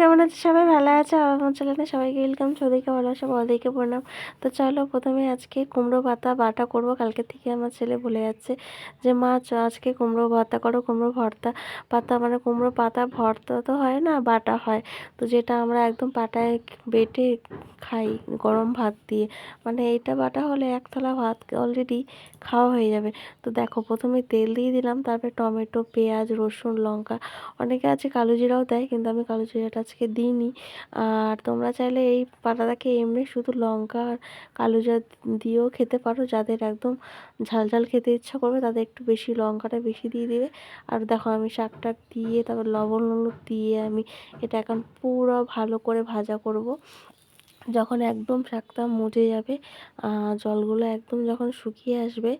কেমন আছে? সবাই ভালো আছে? আমার চ্যানেলে সবাইকে ওয়েলকাম সবাইকে ভালোবাসা বড়দিকে প্রণাম। তো চলো প্রথমে আজকে কুমড়ো পাতা বাটা করব। কালকে থেকে আমার ছেলে বলে যাচ্ছে যে, মা আজকে কুমড়ো ভর্তা করো, কুমড়ো ভর্তা। পাতা মানে কুমড়ো পাতা ভর্তা তো হয় না, বাটা হয়। তো যেটা আমরা একদম পাটায় বেটে খাই গরম ভাত দিয়ে। মানে এইটা বাটা হলে এক থালা ভাত অলরেডি খাওয়া হয়ে যাবে। তো দেখো, প্রথমে তেল দিয়ে দিলাম, তারপরে টমেটো, পেঁয়াজ, রসুন, লঙ্কা। অনেকে আছে কালো জিরাও দেয়, কিন্তু আমি কালো জিরাটা আজকে দিইনি। আর তোমরা চাইলে এই পাতাটাকে এমনি শুধু লঙ্কা আর কালো জাত দিয়েও খেতে পারো। যাদের একদম ঝাল ঝাল খেতে ইচ্ছা করবে, তাদের একটু বেশি লঙ্কাটা বেশি দিয়ে দেবে। আর দেখো আমি শাক টাক দিয়ে, তারপর লবণ হলুদ দিয়ে আমি এটা এখন পুরো ভালো করে ভাজা করব। যখন একদম শাকটা মজে যাবে জলগুলো একদম যখন শুকিয়ে আসবে,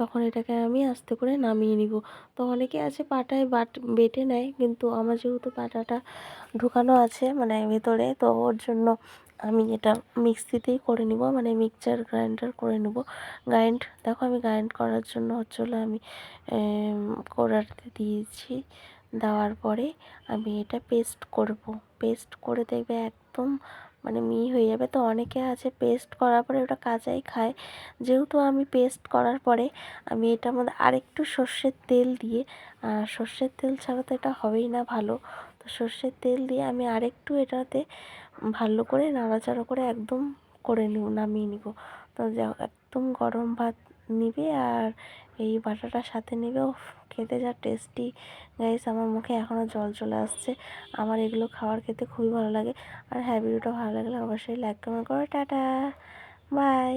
তখন এটাকে আমি আস্তে করে নামিয়ে নিব। তো অনেকে আছে পাটায় বাট বেটে নেয়, কিন্তু আমার যেহেতু পাটাটা ঢুকানো আছে মানে ভেতরে, তো ওর জন্য আমি এটা মিক্সিতেই করে নিব মানে মিক্সচার গ্রাইন্ডার করে নেব। গ্রাইন্ড, দেখো আমি গ্রাইন্ড করার জন্য হচ্ছে আমি কড়াতে দিয়েছি, দেওয়ার পরে আমি এটা পেস্ট করব। পেস্ট করে দেখবে একদম মানে মি হয়ে যাবে। তো অনেকে আছে পেস্ট করার পরে ওটা কাঁচাই খায়। যেহেতু আমি পেস্ট করার পরে আমি এটার মধ্যে আরেকটু সর্ষের তেল দিয়ে সর্ষের তেল ছাড়া তো এটা হবেই না ভালো। তো সর্ষের তেল দিয়ে আমি আরেকটু এটাতে ভালো করে নাড়াচাড়া করে একদম করে নিব, নামিয়ে নিব। তো একদম গরম ভাত নিবে আর এই বাটাটার সাথে নেবে। ও খেতে যা টেস্টি গাইস আমার মুখে এখনও জল চলে আসছে। আমার এগুলো খাওয়ার খেতে খুবই ভালো লাগে। আর হ্যাঁ ভিডিওটা ভালো লাগলে অবশ্যই লাইক কমেন্ট করো। টাটা। বাই